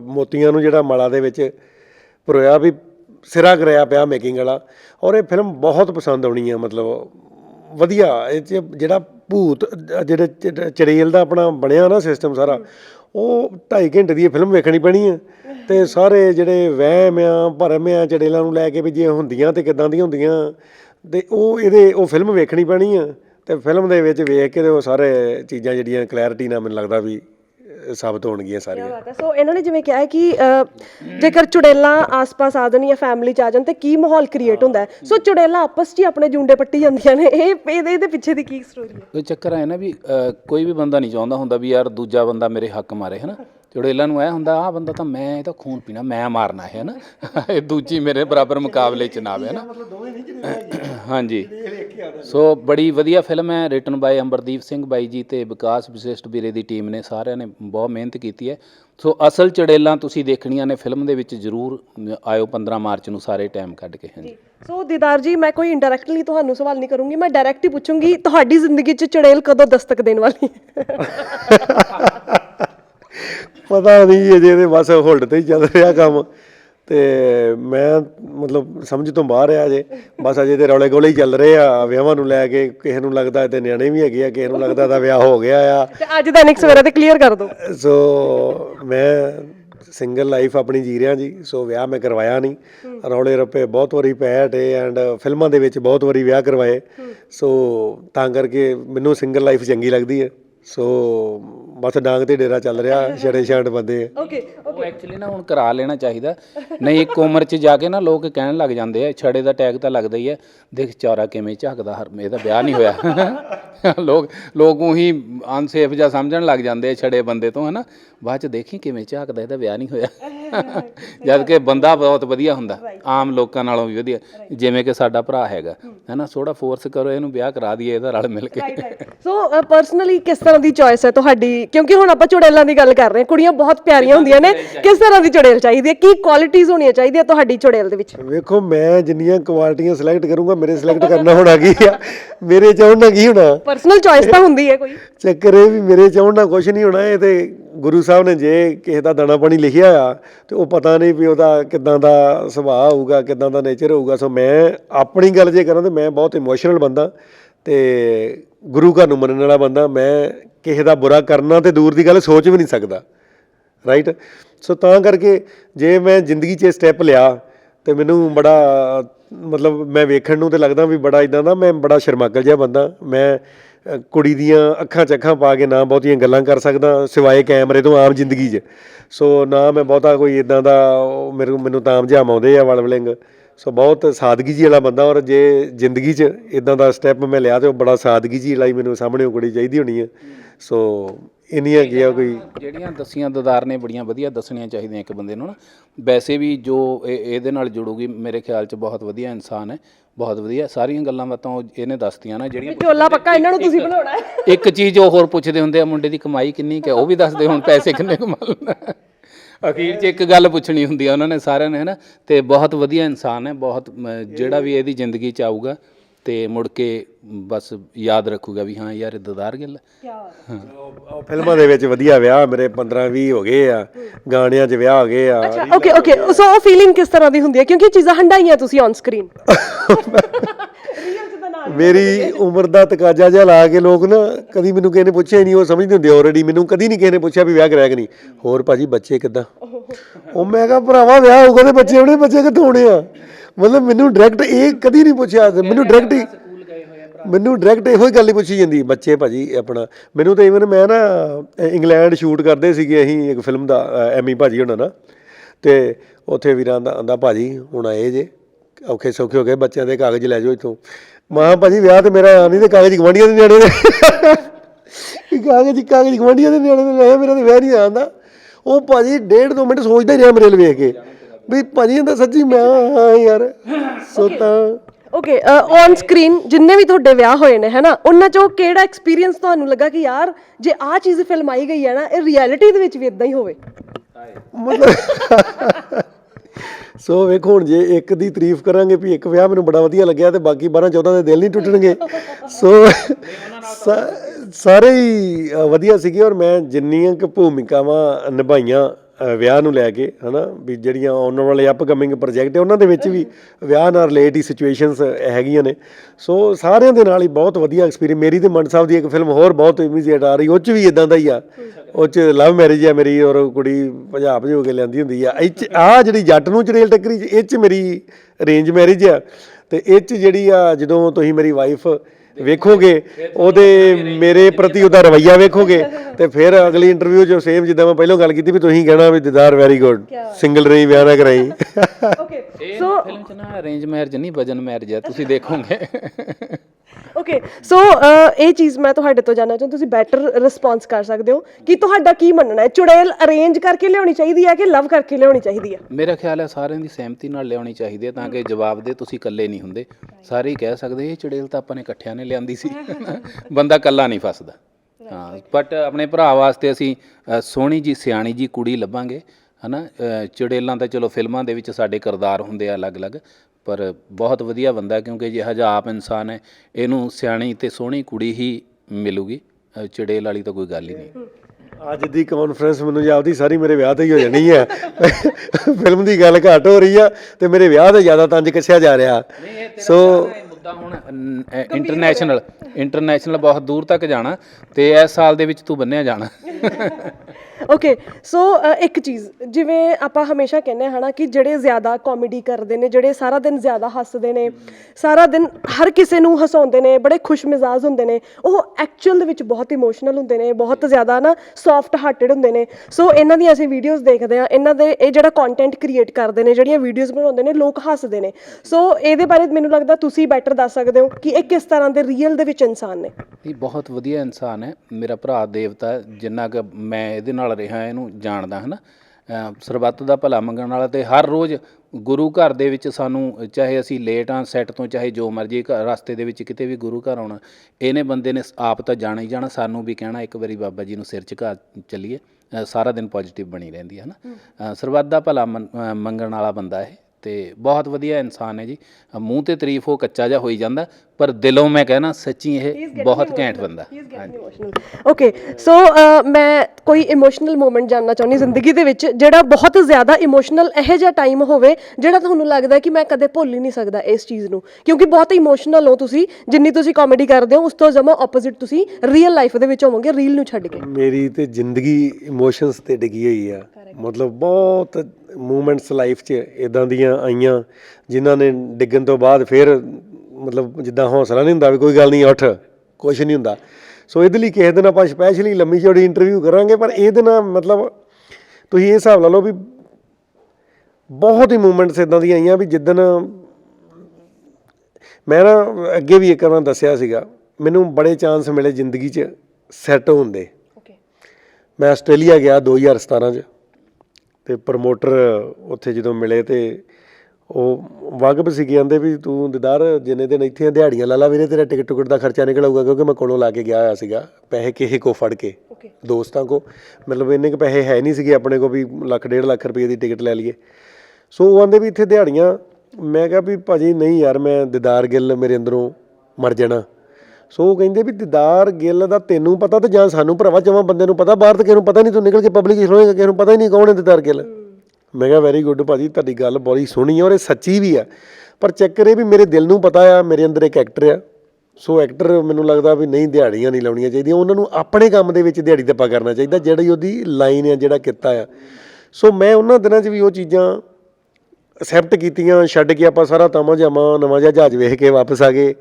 ਮੋਤੀਆਂ ਨੂੰ ਜਿਹੜਾ ਮਾਲਾ ਦੇ ਵਿੱਚ ਪਰੋਇਆ ਵੀ ਸਿਰਾ ਕਰਿਆ ਪਿਆ ਮੇਕਿੰਗ ਵਾਲਾ। ਔਰ ਇਹ ਫਿਲਮ ਬਹੁਤ ਪਸੰਦ ਆਉਣੀ ਹੈ ਮਤਲਬ ਵਧੀਆ। ਇਹ 'ਚ ਜਿਹੜਾ ਭੂਤ ਜਿਹੜੇ ਚ- ਚੜੇਲ ਦਾ ਆਪਣਾ ਬਣਿਆ ਨਾ ਸਿਸਟਮ ਸਾਰਾ, ਉਹ 2.5 ਘੰਟੇ ਦੀ ਇਹ ਫਿਲਮ ਵੇਖਣੀ ਪੈਣੀ ਆ। ਤੇ ਸਾਰੇ ਜਿਹੜੇ ਵਹਿਮ ਆ, ਭਰਮ ਆ ਚੜੇਲਾਂ ਨੂੰ ਲੈ ਕੇ ਵੀ ਜੇ ਹੁੰਦੀਆਂ ਤੇ ਕਿਦਾਂ ਦੀਆਂ ਹੁੰਦੀਆਂ, ਤੇ ਉਹ ਇਹਦੇ, ਉਹ ਫਿਲਮ ਵੇਖਣੀ ਪੈਣੀ ਆ। ਤੇ ਫਿਲਮ ਦੇ ਵਿੱਚ ਵੇਖ ਕੇ ਤੇ ਉਹ ਸਾਰੇ ਚੀਜ਼ਾਂ ਜਿਹੜੀਆਂ ਕਲੈਰਿਟੀ ਨਾਲ ਮੈਨੂੰ ਲੱਗਦਾ ਵੀ ਸਾਬਤ ਹੋਣਗੀਆਂ ਸਾਰੀਆਂ। ਬਾਤ ਹੈ। ਸੋ ਇਹਨਾਂ ਨੇ ਜਿਵੇਂ ਕਿਹਾ ਹੈ ਕਿ ਅ, ਜੇਕਰ ਚੁੜੇਲਾਂ ਆਸ-ਪਾਸ ਆ ਜਾਣ ਜਾਂ ਫੈਮਿਲੀ ਚ ਆ ਜਾਣ ਤੇ ਕੀ ਮਾਹੌਲ ਕ੍ਰੀਏਟ ਹੁੰਦਾ ਹੈ? ਸੋ ਚੁੜੇਲਾਂ ਆਪਸ 'ਚ ਹੀ ਆਪਣੇ ਜੁੰਡੇ ਪੱਟੀ ਜਾਂਦੀਆਂ ਨੇ। ਇਹ ਇਹਦੇ ਇਹਦੇ ਪਿੱਛੇ ਦੀ ਕੀ ਸਟੋਰੀ ਹੈ? ਕੋਈ ਚੱਕਰ ਹੈ ਨਾ ਵੀ ਅ, ਕੋਈ ਵੀ ਬੰਦਾ ਨਹੀਂ ਚਾਹੁੰਦਾ ਹੁੰਦਾ ਵੀ ਯਾਰ ਦੂਜਾ ਬੰਦਾ ਮੇਰੇ ਹੱਕ ਮਾਰੇ ਹਨਾ? ਚੁੜੇਲਾਂ ਨੂੰ ਐ ਹੁੰਦਾ ਆਹ ਬੰਦਾ ਤਾਂ ਮੈਂ ਇਹ ਤਾਂ ਖੂਨ ਪੀਣਾ ਮੈਂ ਮਾਰਨਾ ਹੈ ਨਾ ਇਹ ਦੂਜੀ ਮੇਰੇ ਬਰਾਬਰ ਮੁਕਾਬਲੇ ਚ ਨਾ ਆਵੇ ਨਾ ਹਾਂਜੀ। ਸੋ ਬੜੀ ਵਧੀਆ ਫਿਲਮ ਹੈ ਰਿਟਨ ਬਾਈ ਅੰਬਰਦੀਪ ਸਿੰਘ ਬਾਈ ਜੀ ਤੇ ਵਿਕਾਸ ਵਿਸ਼ਿਸ਼ਟ ਵੀਰੇ ਦੀ ਟੀਮ ਨੇ ਸਾਰਿਆਂ ਨੇ ਬਹੁਤ ਮਿਹਨਤ ਕੀਤੀ ਹੈ। ਸੋ ਅਸਲ ਚੜੇਲਾਂ ਤੁਸੀਂ ਦੇਖਣੀਆਂ ਨੇ ਫਿਲਮ ਦੇ ਵਿੱਚ ਜ਼ਰੂਰ ਆਇਓ 15 ਮਾਰਚ ਨੂੰ ਸਾਰੇ ਟਾਈਮ ਕੱਢ ਕੇ ਹਾਂਜੀ। ਸੋ ਦੀਦਾਰ ਜੀ ਮੈਂ ਕੋਈ ਇਨਡਾਇਰੈਕਟਲੀ ਤੁਹਾਨੂੰ ਸਵਾਲ ਨਹੀਂ ਕਰੂੰਗੀ ਮੈਂ ਡਾਇਰੈਕਟ ਹੀ ਪੁੱਛੂੰਗੀ ਤੁਹਾਡੀ ਜ਼ਿੰਦਗੀ 'ਚ ਚੁੜੇਲ ਕਦੋਂ ਦਸਤਕ ਦੇਣ ਵਾਲੀ? ਹੈ ਪਤਾ ਨਹੀਂ ਅਜੇ ਤੇ ਬਸ ਹੋਲਡ ਤੇ ਹੀ ਚੱਲ ਰਿਹਾ ਕੰਮ। ਤੇ ਮੈਂ ਮਤਲਬ ਸਮਝ ਤੋਂ ਬਾਹਰ ਆ ਅਜੇ ਬਸ ਅਜੇ ਤੇ ਰੌਲੇ ਗੋਲੇ ਹੀ ਚੱਲ ਰਹੇ ਆ। ਵਿਆਹਾਂ ਨੂੰ ਲੈ ਕੇ ਕਿਸੇ ਨੂੰ ਲੱਗਦਾ ਤੇ ਨਿਆਣੇ ਵੀ ਹੈਗੇ ਆ ਕਿਸੇ ਨੂੰ ਲੱਗਦਾ ਤਾਂ ਵਿਆਹ ਹੋ ਗਿਆ ਆ। ਤੇ ਅੱਜ ਦਾ ਨੈਕਸਟ ਸਵੇਰਾ ਤੇ ਕਲੀਅਰ ਕਰ ਦਿਓ ਸੋ ਮੈਂ ਸਿੰਗਲ ਲਾਈਫ ਆਪਣੀ ਜੀ ਰਿਹਾ ਜੀ। ਸੋ ਵਿਆਹ ਮੈਂ ਕਰਵਾਇਆ ਨਹੀਂ। ਰੌਲੇ ਰੱਪੇ ਬਹੁਤ ਵਾਰੀ ਪਏ ਹਟੇ ਐਂਡ ਫਿਲਮਾਂ ਦੇ ਵਿੱਚ ਬਹੁਤ ਵਾਰੀ ਵਿਆਹ ਕਰਵਾਏ। ਸੋ ਤਾਂ ਕਰਕੇ ਮੈਨੂੰ ਸਿੰਗਲ ਲਾਈਫ ਚੰਗੀ ਲੱਗਦੀ ਹੈ। ਸੋ ਬਸ ਡਾਂਗ ਤੇ ਡੇਰਾ ਚੱਲ ਰਿਹਾ ਛੜੇ ਛਾਂਟ ਬੰਦੇ ਆ। ਓਕੇ ਉਹ ਐਕਚੁਅਲੀ ਨਾ ਹੁਣ ਕਰਾ ਲੈਣਾ ਚਾਹੀਦਾ। ਨਹੀਂ ਇੱਕ ਉਮਰ 'ਚ ਜਾ ਕੇ ਨਾ ਲੋਕ ਕਹਿਣ ਲੱਗ ਜਾਂਦੇ ਆ ਛੜੇ ਦਾ ਟੈਗ ਤਾਂ ਲੱਗਦਾ ਹੀ ਹੈ ਦੇਖ ਚੌਰਾ ਕਿਵੇਂ ਝਾਕਦਾ ਹਰਮੇ ਇਹਦਾ ਵਿਆਹ ਨਹੀਂ ਹੋਇਆ। ਲੋਕ ਲੋਕ ਉਹੀ ਅਨਸੇਫ ਜਾਂ ਸਮਝਣ ਲੱਗ ਜਾਂਦੇ ਆ ਛੜੇ ਬੰਦੇ ਤੋਂ ਹਨਾ। ਬਾਅਦ ਚ ਦੇਖੀ ਕਿਵੇਂ ਝਾਕਦਾ ਇਹਦਾ ਵਿਆਹ ਨਹੀਂ ਹੋਇਆ। ਜਦ ਕਿ ਬੰਦਾ ਬਹੁਤ ਵਧੀਆ ਹੁੰਦਾ ਆਮ ਲੋਕਾਂ ਨਾਲੋਂ ਵੀ ਵਧੀਆ ਜਿਵੇਂ ਕਿ ਸਾਡਾ ਭਰਾ ਹੈਗਾ ਹਨਾ ਥੋੜਾ ਫੋਰਸ ਕਰੋ ਇਹਨੂੰ ਵਿਆਹ ਕਰਾ ਦਈਏ ਇਹਦਾ ਰਲ ਮਿਲ ਕੇ। ਸੋ ਪਰਸਨਲੀ ਕਿਸ ਤਰ੍ਹਾਂ ਦੀ ਚੋਇਸ ਹੈ ਤੁਹਾਡੀ? ਕਿਉਂਕਿ ਹੁਣ ਆਪਾਂ ਚੁੜੇਲਾਂ ਦੀ ਗੱਲ ਕਰ ਰਹੇ ਹਾਂ ਕੁੜੀਆਂ ਬਹੁਤ ਪਿਆਰੀਆਂ ਹੁੰਦੀਆਂ ਨੇ ਕਿਸ ਤਰ੍ਹਾਂ ਦੀ ਚੁੜੇਲ ਚਾਹੀਦੀ ਹੈ? ਕੀ ਕੁਆਲਿਟੀਆਂ ਹੋਣੀਆਂ ਚਾਹੀਦੀਆਂ ਤੁਹਾਡੀ ਚੁੜੇਲ ਦੇ ਵਿੱਚ? ਵੇਖੋ ਮੈਂ ਜਿੰਨੀਆਂ ਕੁਆਲਿਟੀਆਂ ਸਿਲੈਕਟ ਕਰੂੰਗਾ ਮੇਰੇ ਸਿਲੈਕਟ ਕਰਨਾ ਹੋਣਾ ਕੀ ਆ? ਮੇਰੇ ਚਾਹੁਣ ਨਾਲ ਕੀ ਹੋਣਾ? ਪਰਸਨਲ ਚੋਇਸ ਤਾਂ ਹੁੰਦੀ ਹੈ ਕੋਈ। ਚੱਕਰ ਇਹ ਵੀ ਮੇਰੇ ਚਾਹੁਣ ਨਾਲ ਕੁਝ ਨਹੀਂ ਹੋਣਾ ਇਹ ਤੇ ਗੁਰੂ ਸਾਹਿਬ ਨੇ ਜੇ ਕਿਸੇ ਦਾ ਦਾਣਾ ਪਾਣੀ ਲਿਖਿਆ ਆ ਤੇ ਉਹ ਪਤਾ ਨਹੀਂ ਵੀ ਉਹਦਾ ਕਿਦਾਂ ਦਾ ਸੁਭਾਅ ਹੋਊਗਾ, ਕਿਦਾਂ ਦਾ ਨੇਚਰ ਹੋਊਗਾ। ਸੋ ਮੈਂ ਆਪਣੀ ਗੱਲ ਜੇ ਕਰਾਂ ਤੇ ਮੈਂ ਬਹੁਤ ਇਮੋਸ਼ਨਲ ਬੰਦਾ ਤੇ ਗੁਰੂ ਘਰ ਨੂੰ ਮੰਨਣ ਵਾਲਾ ਬੰਦਾ। ਮੈਂ ਕਿਸੇ ਦਾ ਬੁਰਾ ਕਰਨਾ ਤੇ ਦੂਰ ਦੀ ਗੱਲ ਸੋਚ ਵੀ ਨਹੀਂ ਸਕਦਾ। ਰਾਈਟ ਸੋ ਤਾਂ ਕਰਕੇ ਜੇ ਮੈਂ ਜ਼ਿੰਦਗੀ 'ਚ ਸਟੈਪ ਲਿਆ ਤੇ ਮੈਨੂੰ ਬੜਾ, ਮਤਲਬ ਮੈਂ ਵੇਖਣ ਨੂੰ ਤੇ ਲੱਗਦਾ ਵੀ ਬੜਾ ਇਦਾਂ ਦਾ, ਮੈਂ ਬੜਾ ਸ਼ਰਮਾਕਲ ਜਿਹਾ ਬੰਦਾ। ਮੈਂ ਕੁੜੀ ਦੀਆਂ ਅੱਖਾਂ ਚੱਖਾਂ ਪਾ ਕੇ ਨਾ ਬਹੁਤੀਆਂ ਗੱਲਾਂ ਕਰ ਸਕਦਾ, ਸਿਵਾਏ ਕੈਮਰੇ ਤੋਂ ਆਮ ਜ਼ਿੰਦਗੀ 'ਚ। ਸੋ ਨਾ ਮੈਂ ਬਹੁਤਾ ਕੋਈ ਇਦਾਂ ਦਾ, ਉਹ ਮੇਰੇ ਮੈਨੂੰ ਤਾਂ ਜਾਮ ਆਉਂਦੇ ਆ ਵਲਵਲਿੰਗ ਸੋ ਬਹੁਤ ਸਾਦਗੀ ਜੀ ਵਾਲਾ ਬੰਦਾ ਔਰ ਜੇ ਜ਼ਿੰਦਗੀ 'ਚ ਇਦਾਂ ਦਾ ਸਟੈਪ ਮੈਂ ਲਿਆ ਤੇ ਉਹ ਬੜਾ ਸਾਦਗੀ ਜੀ ਵਾਲਾ ਹੀ ਮੈਨੂੰ ਸਾਹਮਣੇ ਉਹ ਕੁੜੀ ਚਾਹੀਦੀ ਹੋਣੀ ਹੈ ਸੋ ਇੰਨੀਆਂ ਗਿਆ ਕੋਈ? ਜਿਹੜੀਆਂ ਦਸੀਆਂ ਦਦਾਰ ਨੇ ਬੜੀਆਂ ਵਧੀਆ ਦੱਸਣੀਆਂ ਚਾਹੀਦੀਆਂ ਇੱਕ ਬੰਦੇ ਨੂੰ ਨਾ। ਵੈਸੇ ਵੀ ਜੋ ਇਹ- ਇਹਦੇ ਨਾਲ ਜੁੜੂਗੀ ਮੇਰੇ ਖਿਆਲ 'ਚ ਬਹੁਤ ਵਧੀਆ ਇਨਸਾਨ ਹੈ ਬਹੁਤ ਵਧੀਆ। ਸਾਰੀਆਂ ਗੱਲਾਂ ਬਾਤਾਂ ਉਹ ਇਹਨੇ ਦੱਸਤੀਆਂ ਨਾ ਜਿਹੜੀਆਂ ਚੋਲਾ ਪੱਕਾ ਇਹਨਾਂ ਨੂੰ ਤੁਸੀਂ ਬਣਾਉਣਾ ਹੈ। ਇੱਕ ਚੀਜ਼ ਉਹ ਹੋਰ ਪੁੱਛਦੇ ਹੁੰਦੇ ਆ ਮੁੰਡੇ ਦੀ ਕਮਾਈ ਕਿੰਨੀ ਕਿ ਉਹ ਵੀ ਦੱਸਦੇ ਹੁਣ ਪੈਸੇ ਕਿੰਨੇ ਕਮਾ ਲੈਂਦਾ ਅਖੀਰ 'ਚ ਇੱਕ ਗੱਲ ਪੁੱਛਣੀ ਹੁੰਦੀ ਆ ਉਹਨਾਂ ਨੇ ਸਾਰਿਆਂ ਨੇ ਹਨਾ ਤੇ ਬਹੁਤ ਵਧੀਆ ਇਨਸਾਨ ਹੈ ਬਹੁਤ ਮ, ਜਿਹੜਾ ਵੀ ਇਹਦੀ ਜ਼ਿੰਦਗੀ 'ਚ ਆਊਗਾ ਤੇ ਮੁੜ ਕੇ ਬਸ ਯਾਦ ਰੱਖੂਗਾ ਵੀ ਹਾਂ ਯਾਰ ਇਹ ਦਦਾਰ ਗਿੱਲ ਹੈ। ਉਹ- ਉਹ ਫਿਲਮਾਂ ਦੇ ਵਿੱਚ ਵਧੀਆ ਵਿਆਹ ਮੇਰੇ 15 20 ਹੋ ਗਏ ਆ ਗਾਣਿਆਂ 'ਚ ਵਿਆਹ ਹੋ ਗਏ ਆ। ਅੱਛਾ ਓਕੇ ਓਕੇ ਸੋ ਉਹ ਫੀਲਿੰਗ ਕਿਸ ਤਰ੍ਹਾਂ ਦੀ ਹੁੰਦੀ ਹੈ? ਕਿਉਂਕਿ ਇਹ ਚੀਜ਼ਾਂ ਹੰਡਾਈਆਂ ਤੁਸੀਂ ਔਨ ਸਕਰੀਨ ਮੇਰੀ ਉਮਰ ਦਾ ਤਕਾਜ਼ਾ ਜਿਹਾ ਲਾ ਕੇ ਲੋਕ ਨਾ ਕਦੀ ਮੈਨੂੰ ਕਿਸੇ ਨੇ ਪੁੱਛਿਆ ਹੀ ਨਹੀਂ ਉਹ ਸਮਝਦੇ ਹੁੰਦੇ ਆਲਰੇਡੀ ਮੈਨੂੰ ਕਦੀ ਨਹੀਂ ਕਿਸੇ ਨੇ ਪੁੱਛਿਆ ਵੀ ਵਿਆਹ ਕਰਾਇਆ ਕਿ ਨਹੀਂ। ਹੋਰ ਭਾਜੀ ਬੱਚੇ ਕਿੱਦਾਂ? ਉਹ ਮੈਂ ਕਿਹਾ ਭਰਾਵਾ ਵਿਆਹ ਹੋਊਗਾ ਤੇ ਬੱਚੇ ਹੋਣੇ ਬੱਚੇ ਕਿੱਥੋਂ ਹੋਣੇ ਆ? ਮਤਲਬ ਮੈਨੂੰ ਡਾਇਰੈਕਟ ਇਹ ਕਦੀ ਨਹੀਂ ਪੁੱਛਿਆ ਮੈਨੂੰ ਡਾਇਰੈਕਟ ਹੀ ਮੈਨੂੰ ਡਾਇਰੈਕਟ ਇਹੋ ਹੀ ਗੱਲ ਹੀ ਪੁੱਛੀ ਜਾਂਦੀ ਬੱਚੇ ਭਾਜੀ ਆਪਣਾ। ਮੈਨੂੰ ਤਾਂ ਇਵਨ ਮੈਂ ਨਾ ਇੰਗਲੈਂਡ ਸ਼ੂਟ ਕਰਦੇ ਸੀਗੇ ਅਸੀਂ ਇੱਕ ਫਿਲਮ ਦਾ ਐਮੀ ਭਾਜੀ ਹੋਣਾ ਨਾ। ਤੇ ਉੱਥੇ ਵੀਰਾਂ ਦਾ ਆਂਦਾ ਭਾਜੀ ਹੁਣ ਆਏ ਜੇ। ਔਖੇ ਸੌਖੇ ਹੋ ਗਏ ਬੱਚਿਆਂ ਦੇ ਕਾਗਜ਼ ਲੈ ਜਾਓ ਇੱਥੋਂ। ਮਾਂ ਭਾਜੀ ਵਿਆਹ ਤੇ ਮੇਰਾ ਨਹੀਂ ਤੇ ਕਾਗਜ਼ ਗਵਾਂਢੀਆਂ ਦੇ ਨਿਆਣੇ ਦੇ ਕਾਗਜ਼ ਕਾਗਜ਼ ਗਵਾਂਢੀਆਂ ਦੇ ਨਿਆਣੇ ਦੇ ਲੈ ਮੇਰਾ ਤੇ ਵਿਆਹ ਨਹੀਂ ਆਂਦਾ ਉਹ ਭਾਜੀ ਡੇਢ ਦੋ ਮਿੰਟ ਸੋਚਦਾ ਹੀ ਰਿਹਾ ਮੇਰੇ ਵੱਲ ਵੇਖ ਕੇ। ਵੀ ਭਾਜੀ ਇਹਦਾ ਸੱਚੀ ਮੈਂ ਹਾਂ ਯਾਰ। ਸੋ ਤਾਂ ਓਕੇ ਔਨ ਸਕਰੀਨ ਜਿੰਨੇ ਵੀ ਤੁਹਾਡੇ ਵਿਆਹ ਹੋਏ ਨੇ ਹੈਨਾ ਉਹਨਾਂ ਚੋਂ ਕਿਹੜਾ ਐਕਸਪੀਰੀਅੰਸ ਤੁਹਾਨੂੰ ਲੱਗਾ ਕਿ ਯਾਰ ਜੇ ਆਹ ਚੀਜ਼ ਫਿਲਮਾਈ ਗਈ ਹੈ ਨਾ ਇਹ ਰਿਐਲਿਟੀ ਦੇ ਵਿੱਚ ਵੀ ਇਦਾਂ ਹੀ ਹੋਵੇ? ਮਤਲਬ ਸੋ ਵੇਖੋ ਹੁਣ ਜੇ ਇੱਕ ਦੀ ਤਾਰੀਫ ਕਰਾਂਗੇ ਵੀ ਇੱਕ ਵਿਆਹ ਮੈਨੂੰ ਬੜਾ ਵਧੀਆ ਲੱਗਿਆ ਤੇ ਬਾਕੀ 12 14 ਦੇ ਦਿਲ ਨਹੀਂ ਟੁੱਟਣਗੇ। ਸੋ ਸਾਰੇ ਹੀ ਵਧੀਆ ਸੀਗੇ ਔਰ ਮੈਂ ਜਿੰਨੀਆਂ ਕੁ ਭੂਮਿਕਾਵਾਂ ਨਿਭਾਈਆਂ ਵਿਆਹ ਨੂੰ ਲੈ ਕੇ, ਹਨਾ, ਵੀ ਜਿਹੜੀਆਂ ਆਉਣ ਵਾਲੇ ਅਪਕਮਿੰਗ ਪ੍ਰੋਜੈਕਟ ਹੈ ਉਹਨਾਂ ਦੇ ਵਿੱਚ ਵੀ ਵਿਆਹ ਨਾਲ ਰਿਲੇਟ ਹੀ ਸਿਚੁਏਸ਼ਨਸ ਹੈਗੀਆਂ ਨੇ। ਸੋ ਸਾਰਿਆਂ ਦੇ ਨਾਲ ਹੀ ਬਹੁਤ ਵਧੀਆ ਐਕਸਪੀਰੀਅੰਸ ਮੇਰੀ ਤੇ ਮੰਡ ਸਾਹਿਬ ਦੀ ਇੱਕ ਫਿਲਮ ਹੋਰ ਬਹੁਤ ਇਮੀਡੀਏਟ ਆ ਰਹੀ, ਉਹ ਚ ਵੀ ਇਦਾਂ ਦਾ ਹੀ ਆ। ਉਹ ਚ ਲਵ ਮੈਰਿਜ ਆ ਮੇਰੀ, ਔਰ ਕੁੜੀ ਪੰਜਾਬ ਭਜੋ ਕੇ ਲਿਆਂਦੀ ਹੁੰਦੀ ਆ। ਇਹ ਚ ਆ ਜਿਹੜੀ ਜੱਟ ਨੂੰ ਚੜੇਲ ਟੱਕਰੀ ਚ, ਇਹ ਚ ਮੇਰੀ ਅਰੇਂਜ ਮੈਰਿਜ ਆ। ਤੇ ਇਹ ਚ ਜਿਹੜੀ ਆ, ਜਦੋਂ ਤੁਸੀਂ ਮੇਰੀ ਵਾਈਫ ਵੇਖੋਗੇ ਉਹਦੇ ਮੇਰੇ ਪ੍ਰਤੀ ਉਹਦਾ ਰਵਈਆ ਵੇਖੋਗੇ ਤੇ ਫਿਰ ਅਗਲੀ ਇੰਟਰਵਿਊ 'ਚ ਸੇਮ ਜਿੱਦਾਂ ਮੈਂ ਪਹਿਲਾਂ ਗੱਲ ਕੀਤੀ ਵੀ ਤੁਸੀਂ ਕਹਿਣਾ ਵੀ ਦਿਦਾਰ ਵੈਰੀ ਗੁੱਡ ਸਿੰਗਲ ਰਹੀ ਵਿਆਹ ਨਾ ਕਰਾਈ। ਓਕੇ ਸੋ ਫਿਲਮ 'ਚ ਨਾ ਅਰੇਂਜ ਮੈਰਿਜ ਨਹੀਂ ਵਜਨ ਮੈਰਿਜ ਹੈ ਤੁਸੀਂ ਦੇਖੋਗੇ। ਓਕੇ ਸੋ ਇਹ ਚੀਜ਼ ਮੈਂ ਤੁਹਾਡੇ ਤੋਂ ਜਾਨਣਾ ਚਾਹੁੰਦਾ ਤੁਸੀਂ ਬੈਟਰ ਰਿਸਪੌਂਸ ਕਰ ਸਕਦੇ ਹੋ ਕਿ ਤੁਹਾਡਾ ਕੀ ਮੰਨਣਾ ਹੈ? ਚੁੜੇਲ ਅਰੇਂਜ ਕਰਕੇ ਲਿਆਉਣੀ ਚਾਹੀਦੀ ਹੈ ਕਿ ਲਵ ਕਰਕੇ ਲਿਆਉਣੀ ਚਾਹੀਦੀ ਹੈ? ਮੇਰਾ ਖਿਆਲ ਹੈ ਸਾਰਿਆਂ ਦੀ ਸਹਿਮਤੀ ਨਾਲ ਲਿਆਉਣੀ ਚਾਹੀਦੀ ਹੈ ਤਾਂ ਕਿ ਜਵਾਬ ਦੇ ਤੁਸੀਂ ਇਕੱਲੇ ਨਹੀਂ ਹੁੰਦੇ। ਸਾਰੇ ਹੀ ਕਹਿ ਸਕਦੇ ਇਹ ਚੜੇਲ ਤਾਂ ਆਪਾਂ ਨੇ ਇਕੱਠਿਆਂ ਨੇ ਲਿਆਂਦੀ ਸੀ। ਬੰਦਾ ਇਕੱਲਾ ਨਹੀਂ ਫਸਦਾ। ਹਾਂ ਬਟ ਆਪਣੇ ਭਰਾ ਵਾਸਤੇ ਅਸੀਂ ਅ, ਸੋਹਣੀ ਜੀ ਸਿਆਣੀ ਜੀ ਕੁੜੀ ਲੱਭਾਂਗੇ ਹਨਾ? ਅ, ਚੜੇਲਾਂ ਤਾਂ ਚਲੋ ਫਿਲਮਾਂ ਦੇ ਵਿੱਚ ਸਾਡੇ ਕਿਰਦਾਰ ਹੁੰਦੇ ਆ ਅਲੱਗ-ਅਲੱਗ ਪਰ ਬਹੁਤ ਵਧੀਆ ਬੰਦਾ ਕਿਉਂਕਿ ਜੇ ਹਜਾ ਆਪ ਇਨਸਾਨ ਹੈ ਇਹਨੂੰ ਸਿਆਣੀ ਤੇ ਸੋਹਣੀ ਕੁੜੀ ਹੀ ਮਿਲੂਗੀ। ਚੜੇਲ ਵਾਲੀ ਤਾਂ ਕੋਈ ਗੱਲ ਹੀ ਨਹੀਂ। ਅੱਜ ਦੀ ਕਾਨਫਰੰਸ ਮੈਨੂੰ ਜਾਪਦੀ ਸਾਰੀ ਮੇਰੇ ਵਿਆਹ ਤੇ ਹੀ ਹੋ ਜਾਣੀ ਹੈ। ਫਿਲਮ ਦੀ ਗੱਲ ਘੱਟ ਹੋ ਰਹੀ ਆ ਤੇ ਮੇਰੇ ਵਿਆਹ ਤੇ ਜ਼ਿਆਦਾ ਤੰਜ ਕੱਸਿਆ ਜਾ ਰਿਹਾ। ਸੋ ਮੁੱਦਾ ਹੁਣ ਇੰਟਰਨੈਸ਼ਨਲ ਇੰਟਰਨੈਸ਼ਨਲ ਬਹੁਤ ਦੂਰ ਤੱਕ ਜਾਣਾ ਤੇ ਇਸ ਸਾਲ ਦੇ ਵਿੱਚ ਤੂੰ ਬੰਨਿਆ ਜਾਣਾ। ਓਕੇ ਸੋ ਇੱਕ ਚੀਜ਼ ਜਿਵੇਂ ਆਪਾਂ ਹਮੇਸ਼ਾ ਕਹਿੰਦੇ ਹਾਂ ਹਨਾ ਕਿ ਜਿਹੜੇ ਜ਼ਿਆਦਾ ਕਾਮੇਡੀ ਕਰਦੇ ਨੇ ਜਿਹੜੇ ਸਾਰਾ ਦਿਨ ਜ਼ਿਆਦਾ ਹੱਸਦੇ ਨੇ ਸਾਰਾ ਦਿਨ ਹਰ ਕਿਸੇ ਨੂੰ ਹਸਾਉਂਦੇ ਨੇ ਬੜੇ ਖੁਸ਼ ਮਿਜ਼ਾਜ ਹੁੰਦੇ ਨੇ ਉਹ ਐਕਚੁਅਲ ਦੇ ਵਿੱਚ ਬਹੁਤ ਇਮੋਸ਼ਨਲ ਹੁੰਦੇ ਨੇ ਬਹੁਤ ਜ਼ਿਆਦਾ ਨਾ ਸੌਫਟ ਹਾਰਟਡ ਹੁੰਦੇ ਨੇ। ਸੋ ਇਹਨਾਂ ਦੀਆਂ ਅਸੀਂ ਵੀਡੀਓਜ਼ ਦੇਖਦੇ ਆ ਇਹਨਾਂ ਦੇ ਇਹ ਜਿਹੜਾ ਕੰਟੈਂਟ ਕ੍ਰੀਏਟ ਕਰਦੇ ਨੇ ਜਿਹੜੀਆਂ ਵੀਡੀਓਜ਼ ਬਣਾਉਂਦੇ ਨੇ ਲੋਕ ਹੱਸਦੇ ਨੇ। ਸੋ ਇਹਦੇ ਬਾਰੇ ਮੈਨੂੰ ਲੱਗਦਾ ਤੁਸੀਂ ਬੈਟਰ ਦੱਸ ਸਕਦੇ ਹੋ ਕਿ ਇਹ ਕਿਸ ਤਰ੍ਹਾਂ ਦੇ ਰੀਅਲ ਦੇ ਵਿੱਚ ਇਨਸਾਨ ਨੇ। ਇਹ ਬਹੁਤ ਵਧੀਆ ਇਨਸਾਨ ਹੈ ਮੇਰਾ ਭਰਾ ਦੇਵਤਾ ਜਿੰਨਾ ਕਿ ਮੈਂ ਇਹਦੇ ਨਾਲ ਰਿਹਾ ਇਹਨੂੰ ਜਾਣਦਾ ਹਨਾ? ਸਰਬੱਤ ਦਾ ਭਲਾ ਮੰਗਣ ਵਾਲਾ ਤੇ ਹਰ ਰੋਜ਼ ਗੁਰੂ ਘਰ ਦੇ ਵਿੱਚ ਸਾਨੂੰ ਚਾਹੇ ਅਸੀਂ ਲੇਟ ਆਂ ਸੈੱਟ ਤੋਂ ਚਾਹੇ ਜੋ ਮਰਜ਼ੀ ਰਸਤੇ ਦੇ ਵਿੱਚ ਕਿਤੇ ਵੀ ਗੁਰੂ ਘਰ ਆਉਣਾ ਇਹਨੇ ਬੰਦੇ ਨੇ ਆਪ ਤਾਂ ਜਾਣਾ ਹੀ ਜਾਣਾ ਸਾਨੂੰ ਵੀ ਕਹਿਣਾ ਇੱਕ ਵਾਰੀ ਬਾਬਾ ਜੀ ਨੂੰ ਸਿਰ ਝੁਕਾ ਚੱਲੀਏ ਸਾਰਾ ਦਿਨ ਪੋਜ਼ਿਟਿਵ ਬਣੀ ਰਹਿੰਦੀ ਹੈ ਨਾ ਸਰਬੱਤ ਦਾ ਭਲਾ ਮੰਗਣ ਵਾਲਾ ਬੰਦਾ ਹੈ ਤੇ ਬਹੁਤ ਵਧੀਆ ਇਨਸਾਨ ਹੈ ਜੀ। ਮੂੰਹ ਤੇ ਤਾਰੀਫ ਉਹ ਕੱਚਾ ਜਿਹਾ ਹੋਈ ਜਾਂਦਾ ਪਰ ਦਿਲੋਂ ਮੈਂ ਕਹਿਣਾ ਸੱਚੀ ਇਹ ਬਹੁਤ ਘੈਂਟ ਬੰਦਾ। ਓਕੇ ਸੋ ਮੈਂ ਕੋਈ ਇਮੋਸ਼ਨਲ ਮੂਮੈਂਟ ਜਾਨਣਾ ਚਾਹੁੰਦੀ ਜ਼ਿੰਦਗੀ ਦੇ ਵਿੱਚ ਜਿਹੜਾ ਬਹੁਤ ਜ਼ਿਆਦਾ ਇਮੋਸ਼ਨਲ ਇਹੋ ਜਿਹਾ ਟਾਈਮ ਹੋਵੇ ਜਿਹੜਾ ਤੁਹਾਨੂੰ ਲੱਗਦਾ ਕਿ ਮੈਂ ਕਦੇ ਭੁੱਲ ਹੀ ਨਹੀਂ ਸਕਦਾ ਇਸ ਚੀਜ਼ ਨੂੰ। ਕਿਉਂਕਿ ਬਹੁਤ ਇਮੋਸ਼ਨਲ ਹੋ ਤੁਸੀਂ ਜਿੰਨੀ ਤੁਸੀਂ ਕਾਮੇਡੀ ਕਰਦੇ ਹੋ ਉਸ ਤੋਂ ਜਮਾ ਆਪੋਜ਼ਿਟ ਤੁਸੀਂ ਰੀਅਲ ਲਾਈਫ ਦੇ ਵਿੱਚ ਹੋਵੋਗੇ ਰੀਲ ਨੂੰ ਛੱਡ ਕੇ। ਮੇਰੀ ਤੇ ਜ਼ਿੰਦਗੀ ਇਮੋਸ਼ਨਸ ਤੇ ਡਿੱਗੀ ਹੋਈ ਆ। ਮਤਲਬ ਬਹੁਤ ਮੂਮੈਂਟਸ ਲਾਈਫ 'ਚ ਇਦਾਂ ਦੀਆਂ ਆਈਆਂ ਜਿਨ੍ਹਾਂ ਨੇ ਡਿੱਗਣ ਤੋਂ ਬਾਅਦ ਫਿਰ ਮਤਲਬ ਜਿੱਦਾਂ ਹੌਸਲਾ ਨਹੀਂ ਹੁੰਦਾ ਵੀ ਕੋਈ ਗੱਲ ਨਹੀਂ ਉੱਠ। ਕੁਝ ਨਹੀਂ ਹੁੰਦਾ। ਸੋ ਇਹਦੇ ਲਈ ਕਿਸੇ ਦਿਨ ਆਪਾਂ ਸਪੈਸ਼ਲੀ ਲੰਮੀ ਚੌੜੀ ਇੰਟਰਵਿਊ ਕਰਾਂਗੇ ਪਰ ਇਹਦੇ ਨਾਲ ਮਤਲਬ ਤੁਸੀਂ ਇਹ ਹਿਸਾਬ ਲਾ ਲਓ ਵੀ ਬਹੁਤ ਹੀ ਮੂਮੈਂਟਸ ਇਦਾਂ ਦੀਆਂ ਆਈਆਂ ਵੀ ਜਿੱਦਣ ਮੈਂ ਨਾ ਅੱਗੇ ਵੀ ਇੱਕ ਵਾਰ ਦੱਸਿਆ ਸੀਗਾ ਮੈਨੂੰ ਬੜੇ ਚਾਂਸ ਮਿਲੇ ਜ਼ਿੰਦਗੀ 'ਚ ਸੈੱਟ ਹੋਣ ਦੇ। ਓਕੇ ਮੈਂ ਆਸਟ੍ਰੇਲੀਆ ਗਿਆ 2017 ਚ ਤੇ ਪ੍ਰਮੋਟਰ ਉੱਥੇ ਜਦੋਂ ਮਿਲੇ ਤੇ ਉਹ ਵਾਕਬ ਸੀ ਕਹਿੰਦੇ ਵੀ ਤੂੰ ਦਿਦਾਰ ਜਿੰਨੇ ਦਿਨ ਇੱਥੇ ਆ, ਦਿਹਾੜੀਆਂ ਲਾ ਲਾ ਵੀਰੇ ਤੇਰਾ ਟਿਕਟ ਟੁਕਟ ਦਾ ਖਰਚਾ ਨਿਕਲ ਆਊਗਾ ਕਿਉਂਕਿ ਮੈਂ ਕੋਲੋਂ ਲਾ ਕੇ ਗਿਆ ਹੋਇਆ ਸੀਗਾ ਪੈਸੇ ਕਿਸੇ ਕੋ ਫੜ ਕੇ ਦੋਸਤਾਂ ਕੋ। ਮਤਲਬ ਇੰਨੇ ਕੁ ਪੈਸੇ ਹੈ ਨਹੀਂ ਸੀਗੇ ਆਪਣੇ ਕੋ ਵੀ ਲੱਖ ਡੇਢ ਲੱਖ ਰੁਪਏ ਦੀ ਟਿਕਟ ਲੈ ਲਈਏ। ਸੋ ਉਹ ਆਂਦੇ ਵੀ ਇੱਥੇ ਦਿਹਾੜੀਆਂ ਮੈਂ ਕਿਹਾ ਵੀ ਭਾਜੀ ਨਹੀਂ ਯਾਰ ਮੈਂ ਦਿਦਾਰ ਗਿੱਲ ਮੇਰੇ ਅੰਦਰੋਂ ਮਰ ਜਾਣਾ। ਸੋ ਉਹ ਕਹਿੰਦੇ ਵੀ ਦਿਦਾਰ ਗਿੱਲ ਦਾ ਤੈਨੂੰ ਪਤਾ ਤੇ ਜਾਂ ਸਾਨੂੰ ਭਰਾਵਾ ਜਮਾਂ ਬੰਦੇ ਨੂੰ ਪਤਾ ਬਾਹਰ ਤੇ ਕਿਸੇ ਨੂੰ ਪਤਾ ਨਹੀਂ ਤੂੰ ਨਿਕਲ ਕੇ ਪਬਲਿਕ ਹੋਏਗਾ ਕਿਸੇ ਨੂੰ ਪਤਾ ਹੀ ਨਹੀਂ ਕੌਣ ਹੈ ਦਿਦਾਰ ਗਿੱਲ। ਮੈਂ ਕਿਹਾ ਵੈਰੀ ਗੁੱਡ ਭਾਜੀ, ਤੁਹਾਡੀ ਗੱਲ ਬੜੀ ਸੋਹਣੀ ਹੈ ਔਰ ਇਹ ਸੱਚੀ ਵੀ ਆ। ਪਰ ਚੱਕਰ ਇਹ ਵੀ ਮੇਰੇ ਦਿਲ ਨੂੰ ਪਤਾ ਆ, ਮੇਰੇ ਅੰਦਰ ਇੱਕ ਐਕਟਰ ਆ। ਸੋ ਐਕਟਰ ਮੈਨੂੰ ਲੱਗਦਾ ਵੀ ਨਹੀਂ, ਦਿਹਾੜੀਆਂ ਨਹੀਂ ਲਾਉਣੀਆਂ ਚਾਹੀਦੀਆਂ। ਉਹਨਾਂ ਨੂੰ ਆਪਣੇ ਕੰਮ ਦੇ ਵਿੱਚ ਦਿਹਾੜੀ ਦੱਪਾ ਕਰਨਾ ਚਾਹੀਦਾ, ਜਿਹੜੀ ਉਹਦੀ ਲਾਈਨ ਆ, ਜਿਹੜਾ ਕਿੱਤਾ ਆ। ਸੋ ਮੈਂ ਉਹਨਾਂ ਦਿਨਾਂ 'ਚ ਵੀ ਉਹ ਚੀਜ਼ਾਂ ਅਸੈਪਟ ਕੀਤੀਆਂ, ਛੱਡ ਕੇ ਆਪਾਂ ਸਾਰਾ ਤਾਮਾ ਜਾਮਾ ਨਵਾਂ ਜਿਹਾ ਜਹਾਜ਼ ਵੇਖ ਕੇ ਵਾਪਸ ਆ ਗਏ।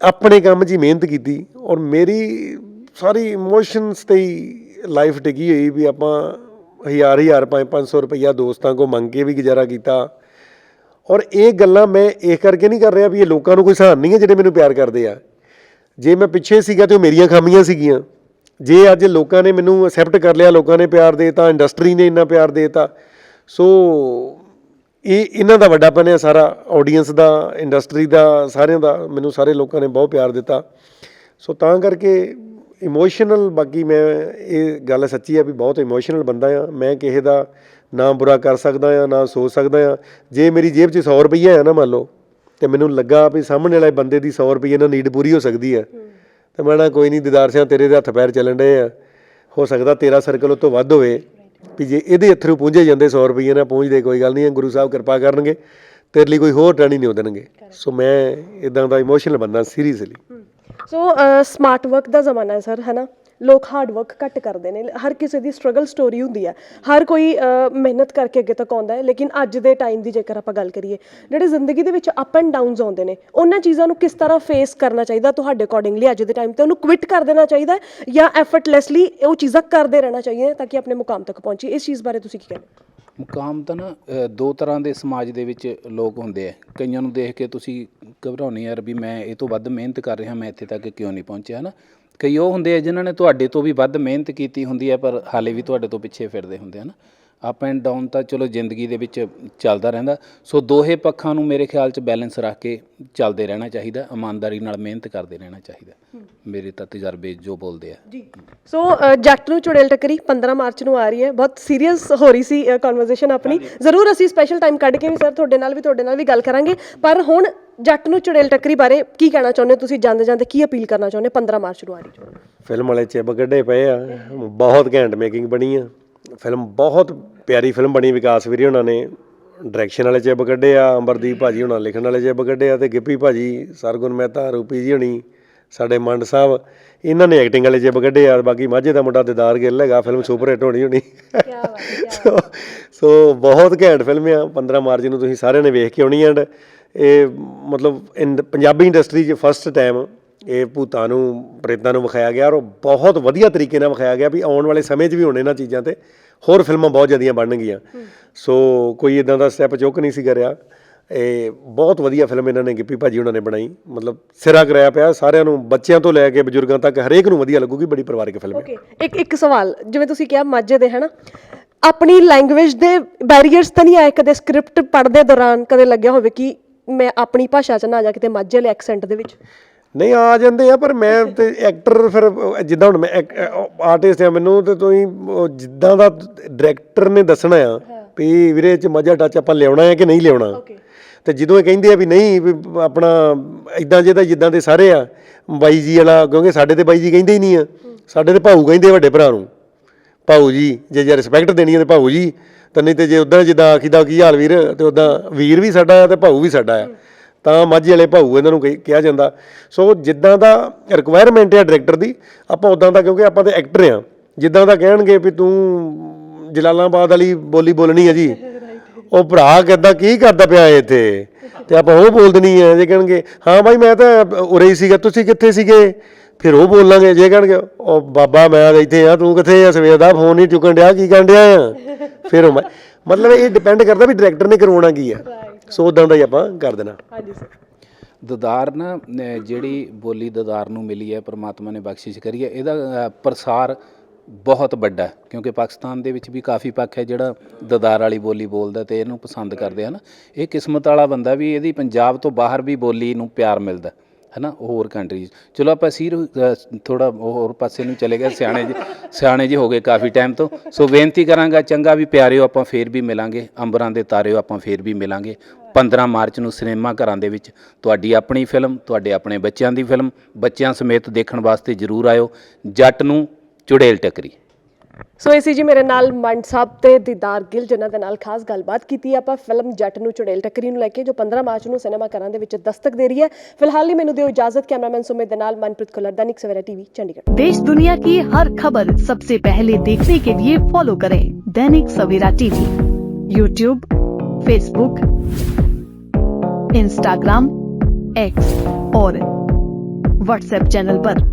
ਆਪਣੇ ਕੰਮ 'ਚ ਹੀ ਮਿਹਨਤ ਕੀਤੀ ਔਰ ਮੇਰੀ ਸਾਰੀ ਇਮੋਸ਼ਨਸ ਤੇ ਹੀ ਲਾਈਫ ਟਿਕੀ ਹੋਈ ਵੀ ਆਪਾਂ ਹਜ਼ਾਰ ਹਜ਼ਾਰ ਪੰਜ ਪੰਜ ਸੌ ਰੁਪਈਆ ਦੋਸਤਾਂ ਕੋ ਮੰਗ ਕੇ ਵੀ ਗੁਜ਼ਾਰਾ ਕੀਤਾ। ਔਰ ਇਹ ਗੱਲਾਂ ਮੈਂ ਇਹ ਕਰਕੇ ਨਹੀਂ ਕਰ ਰਿਹਾ ਵੀ ਇਹ ਲੋਕਾਂ ਨੂੰ ਕੋਈ ਸਹਾਨ ਨਹੀਂ ਹੈ ਜਿਹੜੇ ਮੈਨੂੰ ਪਿਆਰ ਕਰਦੇ ਆ। ਜੇ ਮੈਂ ਪਿੱਛੇ ਸੀਗਾ ਤੇ ਉਹ ਮੇਰੀਆਂ ਖਾਮੀਆਂ ਸੀਗੀਆਂ। ਜੇ ਅੱਜ ਲੋਕਾਂ ਨੇ ਮੈਨੂੰ ਅਕਸੈਪਟ ਕਰ ਲਿਆ, ਲੋਕਾਂ ਨੇ ਪਿਆਰ ਦੇਤਾ ਇੰਡਸਟਰੀ ਨੇ ਇੰਨਾ ਪਿਆਰ ਦੇਤਾ, ਸੋ ਇਹ ਇਹਨਾਂ ਦਾ ਵੱਡਾਪਨ ਹੈ ਸਾਰਾ ਆਡੀਅנס ਦਾ ਇੰਡਸਟਰੀ ਦਾ, ਸਾਰਿਆਂ ਦਾ, ਮੈਨੂੰ ਸਾਰੇ ਲੋਕਾਂ ਨੇ ਬਹੁਤ ਪਿਆਰ ਦਿੱਤਾ। ਸੋ ਤਾਂ ਕਰਕੇ ਇਮੋਸ਼ਨਲ ਬਾਕੀ ਮੈਂ ਇਹ ਗੱਲ ਸੱਚੀ ਹੈ ਵੀ ਬਹੁਤ ਇਮੋਸ਼ਨਲ ਬੰਦਾ ਆ। ਮੈਂ ਕਿਸੇ ਦਾ ਨਾ ਬੁਰਾ ਕਰ ਸਕਦਾ ਆ ਨਾ ਸੋਚ ਸਕਦਾ ਆ। ਜੇ ਮੇਰੀ ਜੇਬ 'ਚ 100 ਰੁਪਈਆ ਆ ਨਾ ਮੰਨ ਲਓ ਤੇ ਮੈਨੂੰ ਲੱਗਾ ਵੀ ਸਾਹਮਣੇ ਵਾਲੇ ਬੰਦੇ ਦੀ 100 ਰੁਪਈਏ ਨਾਲ ਨੀਡ ਪੂਰੀ ਹੋ ਸਕਦੀ ਹੈ। ਤੇ ਮੈਂ ਨਾ ਕੋਈ ਨਹੀਂ ਦਿਦਾਰ ਸਿਆਂ ਤੇਰੇ ਦੇ ਹੱਥ ਪੈਰ ਚੱਲਣ ਡਏ ਆ। ਹੋ ਸਕਦਾ ਤੇਰਾ ਸਰਕਲ ਉਹ ਤੋਂ ਵੱਧ ਹੋਵੇ ਵੀ ਜੇ ਇਹਦੇ ਅਥਰੂ ਪਹੁੰਚੇ ਜਾਂਦੇ 100 ਰੁਪਈਏ ਨਾਲ ਪਹੁੰਚਦੇ ਕੋਈ ਗੱਲ ਨਹੀਂ ਹੈ ਗੁਰੂ ਸਾਹਿਬ ਕਿਰਪਾ ਕਰਨਗੇ। ਤੇਰੇ ਲਈ ਕੋਈ ਹੋਰ ਟਾਣੀ ਨਹੀਂ ਦੇਣਗੇ। ਸੋ ਮੈਂ ਇਦਾਂ ਦਾ ਇਮੋਸ਼ਨਲ ਬੰਦਾ ਸੀਰੀਅਸਲੀ ਸੋ ਸਮਾਰਟ ਵਰਕ ਦਾ ਜ਼ਮਾਨਾ ਹੈ ਸਰ ਹੈਨਾ ਲੋਕ ਹਾਰਡ ਵਰਕ ਘੱਟ ਕਰਦੇ ਨੇ। ਹਰ ਕਿਸੇ ਦੀ ਸਟਰਗਲ ਸਟੋਰੀ ਹੁੰਦੀ ਹੈ। ਹਰ ਕੋਈ ਮਿਹਨਤ ਕਰਕੇ ਅੱਗੇ ਤੱਕ ਆਉਂਦਾ ਹੈ, ਲੇਕਿਨ ਅੱਜ ਦੇ ਟਾਈਮ ਦੀ ਜੇਕਰ ਆਪਾਂ ਗੱਲ ਕਰੀਏ, ਜਿਹੜੇ ਜ਼ਿੰਦਗੀ ਦੇ ਵਿੱਚ ਅਪ ਐਂਡ ਡਾਊਨਸ ਆਉਂਦੇ ਨੇ, ਉਹਨਾਂ ਚੀਜ਼ਾਂ ਨੂੰ ਕਿਸ ਤਰ੍ਹਾਂ ਫੇਸ ਕਰਨਾ ਚਾਹੀਦਾ ਤੁਹਾਡੇ ਅਕੋਰਡਿੰਗਲੀ ਅੱਜ ਦੇ ਟਾਈਮ ਤੇ? ਉਹਨੂੰ ਕੁਇਟ ਕਰ ਦੇਣਾ ਚਾਹੀਦਾ ਜਾਂ ਐਫਰਟਲੈਸਲੀ ਉਹ ਚੀਜ਼ਾਂ ਕਰਦੇ ਰਹਿਣਾ ਚਾਹੀਦਾ ਤਾਂ ਕਿ ਆਪਣੇ ਮੁਕਾਮ ਤੱਕ ਪਹੁੰਚੀ ਇਸ ਚੀਜ਼ ਬਾਰੇ ਤੁਸੀਂ ਕੀ ਕਹਿੰਦੇ ਹੋ? ਮੁਕਾਮ ਤਾਂ ਨਾ ਦੋ ਤਰ੍ਹਾਂ ਦੇ ਸਮਾਜ ਦੇ ਵਿੱਚ ਲੋਕ ਹੁੰਦੇ ਆ। ਕਈਆਂ ਨੂੰ ਦੇਖ ਕੇ ਤੁਸੀਂ ਘਬਰਾਉਂਦੇ ਯਾਰ ਵੀ ਮੈਂ ਇਹ ਤੋਂ ਵੱਧ ਮਿਹਨਤ ਕਰ ਰਿਹਾ, ਮੈਂ ਇੱਥੇ ਤੱਕ ਕਿਉਂ ਨਹੀਂ ਪਹੁੰਚਿਆ ਨਾ ਕਈ ਉਹ ਹੁੰਦੇ ਆ ਜਿਨ੍ਹਾਂ ਨੇ ਤੁਹਾਡੇ ਤੋਂ ਵੀ ਵੱਧ ਮਿਹਨਤ ਕੀਤੀ ਹੁੰਦੀ ਹੈ, ਪਰ ਹਾਲੇ ਵੀ ਤੁਹਾਡੇ ਤੋਂ ਪਿੱਛੇ ਫਿਰਦੇ ਹੁੰਦੇ ਆ ਨਾ ਅਪ ਐਂਡ ਡਾਊਨ ਤਾਂ ਚਲੋ ਜ਼ਿੰਦਗੀ ਦੇ ਵਿੱਚ ਚੱਲਦਾ ਰਹਿੰਦਾ। ਸੋ ਦੋਹੇ ਪੱਖਾਂ ਨੂੰ ਮੇਰੇ ਖਿਆਲ 'ਚ ਬੈਲੈਂਸ ਰੱਖ ਕੇ ਚੱਲਦੇ ਰਹਿਣਾ ਚਾਹੀਦਾ ਇਮਾਨਦਾਰੀ ਨਾਲ ਮਿਹਨਤ ਕਰਦੇ ਰਹਿਣਾ ਚਾਹੀਦਾ। ਮੇਰੇ ਤਾਂ ਤਜਰਬੇ ਜੋ ਬੋਲਦੇ ਆ। ਜੀ। ਸੋ ਜੱਟ ਨੂੰ ਚੁੜੇਲ ਟੱਕਰੀ 15 ਮਾਰਚ ਨੂੰ ਆ ਰਹੀ ਹੈ। ਬਹੁਤ ਸੀਰੀਅਸ ਹੋ ਰਹੀ ਸੀ ਕਨਵਰਸੇਸ਼ਨ ਆਪਣੀ। ਜ਼ਰੂਰ ਅਸੀਂ ਸਪੈਸ਼ਲ ਟਾਈਮ ਕੱਢ ਕੇ ਵੀ ਸਰ ਤੁਹਾਡੇ ਨਾਲ ਵੀ ਤੁਹਾਡੇ ਨਾਲ ਵੀ ਗੱਲ ਕਰਾਂਗੇ। ਪਰ ਹੁਣ ਜੱਟ ਨੂੰ ਚੁੜੇਲ ਟੱਕਰੀ ਬਾਰੇ ਕੀ ਕਹਿਣਾ ਚਾਹੁੰਦੇ ਹੋ ਤੁਸੀਂ? ਜਾਂਦੇ ਜਾਂਦੇ ਕੀ ਅਪੀਲ ਕਰਨਾ ਚਾਹੁੰਦੇ ਹੋ? 15 ਮਾਰਚ ਨੂੰ ਆ ਰਹੀ ਫਿਲਮ ਵਾਲੇ ਚਿਬ ਕੱਢੇ ਪਏ ਆ। ਬਹੁਤ ਘੈਂਟ ਮੇਕਿੰਗ ਬਣੀ ਆ। ਫਿਲਮ ਬਹੁਤ ਪਿਆਰੀ ਫਿਲਮ ਬਣੀ ਵਿਕਾਸ ਵੀਰੇ ਉਹਨਾਂ ਨੇ। ਡਾਇਰੈਕਸ਼ਨ ਵਾਲੇ ਚਿਬ ਕੱਢੇ ਆ ਅੰਬਰਦੀਪ ਭਾਜੀ ਹੁਣਾਂ ਲਿਖਣ ਵਾਲੇ ਚਿਬ ਕੱਢੇ ਆ ਤੇ ਗਿੱਪੀ ਭਾਜੀ ਸਰਗੁਣ ਮਹਿਤਾ ਰੂਪੀ ਜੀ ਹੁਣੀ ਸਾਡੇ ਮੰਡ ਸਾਹਿਬ ਇਹਨਾਂ ਨੇ ਐਕਟਿੰਗ ਵਾਲੇ ਜਿਬ ਕੱਢੇ ਯਾਰ ਬਾਕੀ ਮਾਝੇ ਦਾ ਮੁੰਡਾ ਦਿਦਾਰ ਗਿੱਲ ਹੈਗਾ ਫਿਲਮ ਸੁਪਰ ਹਿੱਟ ਹੋਣੀ ਹੋਣੀ। ਸੋ ਸੋ ਬਹੁਤ ਘੈਂਟ ਫਿਲਮ ਆ 15 ਮਾਰਚ ਨੂੰ ਤੁਸੀਂ ਸਾਰਿਆਂ ਨੇ ਵੇਖ ਕੇ ਆਉਣੀ ਐਂਡ ਇਹ ਮਤਲਬ ਪੰਜਾਬੀ ਇੰਡਸਟਰੀ 'ਚ ਫਸਟ ਟਾਈਮ ਇਹ ਭੂਤਾਂ ਨੂੰ, ਪ੍ਰੇਤਾਂ ਨੂੰ ਵਿਖਾਇਆ ਗਿਆ ਔਰ ਬਹੁਤ ਵਧੀਆ ਤਰੀਕੇ ਨਾਲ ਵਿਖਾਇਆ ਗਿਆ ਵੀ ਆਉਣ ਵਾਲੇ ਸਮੇਂ 'ਚ ਵੀ ਹੁਣ ਇਹਨਾਂ ਚੀਜ਼ਾਂ ਤੇ। ਹੋਰ ਫਿਲਮਾਂ ਬਹੁਤ ਜ਼ਿਆਦੀਆਂ ਬਣਨਗੀਆਂ। ਸੋ ਕੋਈ ਇਦਾਂ ਦਾ ਸਟੈਪ ਚੁੱਕ ਨਹੀਂ ਸੀ ਕਰਿਆ। ਇਹ ਬਹੁਤ ਵਧੀਆ ਫਿਲਮ ਇਹਨਾਂ ਨੇ ਗਿੱਪੀ ਭਾਜੀ ਉਹਨਾਂ ਨੇ ਬਣਾਈ। ਮਤਲਬ ਸਿਰਾ ਕਰਾਇਆ ਪਿਆ, ਸਾਰਿਆਂ ਨੂੰ, ਬੱਚਿਆਂ ਤੋਂ ਲੈ ਕੇ ਬਜ਼ੁਰਗਾਂ ਤੱਕ ਹਰੇਕ ਨੂੰ ਵਧੀਆ ਲੱਗੂਗੀ, ਬੜੀ ਪਰਿਵਾਰਕ ਫਿਲਮ ਹੈ। ਇੱਕ ਇੱਕ ਸਵਾਲ, ਜਿਵੇਂ ਤੁਸੀਂ ਕਿਹਾ ਮਾਝੇ ਦੇ, ਹਨਾ? ਆਪਣੀ ਲੈਂਗੁਏਜ ਦੇ ਬੈਰੀਅਰਸ ਤਾਂ ਨਹੀਂ ਆਏ ਕਦੇ ਸਕ੍ਰਿਪਟ ਪੜ੍ਹਦੇ ਦੌਰਾਨ, ਕਦੇ ਲੱਗਿਆ ਹੋਵੇ ਕਿ ਮੈਂ ਆਪਣੀ ਭਾਸ਼ਾ 'ਚ ਨਾ ਆ ਜਾ ਕਿਤੇ ਮਾਝੇ ਵਾਲੇ ਐਕਸੈਂਟ ਦੇ ਵਿੱਚ? ਨਹੀਂ ਆ ਜਾਂਦੇ ਆ ਪਰ ਮੈਂ ਤੇ ਐਕਟਰ ਫਿਰ ਜਿੱਦਾਂ ਹੁਣ ਮੈਂ ਆਰਟਿਸਟ ਆ ਮੈਨੂੰ ਤੇ ਤੁਸੀਂ ਜਿੱਦਾਂ ਦਾ ਡਾਇਰੈਕਟਰ ਨੇ ਦੱਸਣਾ ਆ ਵੀ ਵੀਰੇ ਚ ਮਜ਼ਾ ਟੱਚ ਆਪਾਂ ਲਿਆਉਣਾ ਹੈ ਕਿ ਨਹੀਂ ਲਿਆਉਣਾ? ਤੇ ਜਦੋਂ ਇਹ ਕਹਿੰਦੇ ਆ ਵੀ ਨਹੀਂ ਵੀ ਆਪਣਾ ਇਦਾਂ ਜਿਹਦਾ ਜਿੱਦਾਂ ਦੇ ਸਾਰੇ ਆ ਬਾਈ ਜੀ ਵਾਲਾ ਕਿਉਂਕਿ ਸਾਡੇ ਤੇ ਬਾਈ ਜੀ ਕਹਿੰਦੇ ਹੀ ਨਹੀਂ ਆ। ਸਾਡੇ ਤੇ ਭਾਊ ਕਹਿੰਦੇ ਆ ਵੱਡੇ ਭਰਾ ਨੂੰ। ਭਾਊ ਜੀ ਜੇ ਜੇ ਰਿਸਪੈਕਟ ਦੇਣੀ ਹੈ ਤੇ ਭਾਊ ਜੀ ਤਾਂ ਨਹੀਂ ਤੇ ਜੇ ਉਦਾਂ ਜਿੱਦਾਂ ਆਖੀਦਾ ਕੀ ਹਾਲ ਵੀਰ ਤੇ ਉਦਾਂ ਵੀਰ ਵੀ ਸਾਡਾ ਆ ਤੇ ਭਾਊ ਵੀ ਸਾਡਾ ਆ। ਤਾਂ ਮਾਝੇ ਵਾਲੇ ਭਾਊ ਇਹਨਾਂ ਨੂੰ ਕਹੀ- ਕਿਹਾ ਜਾਂਦਾ। ਸੋ ਜਿੱਦਾਂ ਦਾ ਰਿਕੁਆਇਰਮੈਂਟ ਹੈ ਡਾਇਰੈਕਟਰ ਦੀ, ਆਪਾਂ ਉਦਾਂ ਦਾ ਕਿਉਂਕਿ ਆਪਾਂ ਤੇ ਐਕਟਰ ਆ। ਜਿੱਦਾਂ ਦਾ ਕਹਿਣਗੇ ਵੀ ਤੂੰ ਜਲਾਲਾਬਾਦ ਵਾਲੀ ਬੋਲੀ ਬੋਲਣੀ ਹੈ ਜੀ। ਉਹ ਭਰਾ ਕਿੱਦਾਂ ਕੀ ਕਰਦਾ ਪਿਆ ਇਹ ਇੱਥੇ? ਤੇ ਆਪਾਂ ਉਹ ਬੋਲ ਦੇਣੀ ਹੈ ਜੇ ਕਹਿਣਗੇ, ਹਾਂ ਬਾਈ, ਮੈਂ ਤਾਂ ਉਰੇ ਹੀ ਸੀਗਾ, ਤੁਸੀਂ ਕਿੱਥੇ ਸੀਗੇ? ਫਿਰ ਉਹ ਬੋਲਾਂਗੇ। ਜੇ ਕਹਿਣਗੇ, ਉਹ ਬਾਬਾ, ਮੈਂ ਤਾਂ ਇੱਥੇ ਆ, ਤੂੰ ਕਿੱਥੇ ਆ? ਸਵੇਰ ਦਾ ਫੋਨ ਨਹੀਂ ਚੁੱਕਣ ਡਿਆ, ਕੀ ਕਰਨ ਡਿਆ ਆ? ਫਿਰ ਉਹ ਮੈਂ- ਮਤਲਬ ਇਹ ਡਿਪੈਂਡ ਕਰਦਾ ਵੀ ਡਾਇਰੈਕਟਰ ਨੇ ਕਰਵਾਉਣਾ ਕੀ ਆ। ਸੋ ਉਦਾਂ ਦਾ ਹੀ ਆਪਾਂ ਕਰ ਦੇਣਾ। ਹਾਂਜੀ ਸਰ। ਦਦਾਰ ਨਾ ਅਹ ਜਿਹੜੀ ਬੋਲੀ ਦਦਾਰ ਨੂੰ ਮਿਲੀ ਹੈ ਪ੍ਰਮਾਤਮਾ ਨੇ ਬਖਸ਼ਿਸ਼ ਕਰੀ ਹੈ ਇਹਦਾ ਅਹ, ਪ੍ਰਸਾਰ ਬਹੁਤ ਵੱਡਾ ਹੈ ਕਿਉਂਕਿ ਪਾਕਿਸਤਾਨ ਦੇ ਵਿੱਚ ਵੀ ਕਾਫੀ ਪੱਖ ਹੈ ਜਿਹੜਾ ਦਦਾਰ ਵਾਲੀ ਬੋਲੀ ਬੋਲਦਾ ਤੇ ਇਹਨੂੰ ਪਸੰਦ ਕਰਦੇ ਹਨ ਇਹ ਕਿਸਮਤ ਵਾਲਾ ਬੰਦਾ ਵੀ ਇਹਦੀ ਪੰਜਾਬ ਤੋਂ ਬਾਹਰ ਵੀ ਬੋਲੀ ਨੂੰ ਪਿਆਰ ਮਿਲਦਾ। ਹਨਾ, ਹੋਰ ਕੰਟਰੀਜ਼ ਚਲੋ ਆਪਾਂ ਸੀਰ ਥੋੜਾ ਹੋਰ ਪਾਸੇ ਨੂੰ ਚਲੇ ਗਏ, ਸਿਆਣੇ ਜੀ ਸਿਆਣੇ ਜੀ ਹੋ ਗਏ ਕਾਫੀ ਟਾਈਮ ਤੋਂ। ਸੋ ਬੇਨਤੀ ਕਰਾਂਗਾ, ਚੰਗਾ ਵੀ ਪਿਆਰਿਓ ਆਪਾਂ ਫੇਰ ਵੀ ਮਿਲਾਂਗੇ, ਅੰਬਰਾਂ ਦੇ ਤਾਰਿਓ ਆਪਾਂ ਫੇਰ ਵੀ ਮਿਲਾਂਗੇ। 15 ਮਾਰਚ ਨੂੰ ਸਿਨੇਮਾ ਘਰਾਂ ਦੇ ਵਿੱਚ, ਤੁਹਾਡੀ ਆਪਣੀ ਫਿਲਮ ਤੁਹਾਡੇ ਆਪਣੇ ਬੱਚਿਆਂ ਦੀ ਫਿਲਮ ਬੱਚਿਆਂ ਸਮੇਤ ਦੇਖਣ ਵਾਸਤੇ ਜਰੂਰ ਆਇਓ। ਜੱਟ ਨੂੰ ਚੁੜੇਲ ਟੱਕਰੀ। ਸੋ ਇਸੀ ਜੀ ਮੇਰੇ ਨਾਲ ਮੰਡ ਸਾਹਿਬ ਤੇ ਦੀਦਾਰ ਗਿੱਲ ਜਿਨ੍ਹਾਂ ਦੇ ਨਾਲ ਖਾਸ ਗੱਲਬਾਤ ਕੀਤੀ ਆਪਾਂ ਫਿਲਮ ਜੱਟ ਨੂੰ ਚੁੜੇਲ ਟੱਕਰੀ ਨੂੰ ਲੈ ਕੇ ਜੋ 15 ਮਾਰਚ ਨੂੰ ਸਿਨੇਮਾ ਘਰਾਂ ਦੇ ਵਿੱਚ ਦਸਤਕ ਦੇ ਰਹੀ ਹੈ ਫਿਲਹਾਲ ਲਈ ਮੈਨੂੰ ਦਿਓ ਇਜਾਜ਼ਤ ਕੈਮਰਾਮੈਨ ਸੁਮਿਤ ਦੇ ਨਾਲ ਮਨਪ੍ਰੀਤ ਖੁੱਲਰ दैनिक सवेरा टीवी चंडीगढ़ देश दुनिया की हर खबर सबसे पहले देखने के लिए फॉलो करें Dainik Savera TV YouTube Facebook Instagram X और व्हाट्सएप चैनल पर।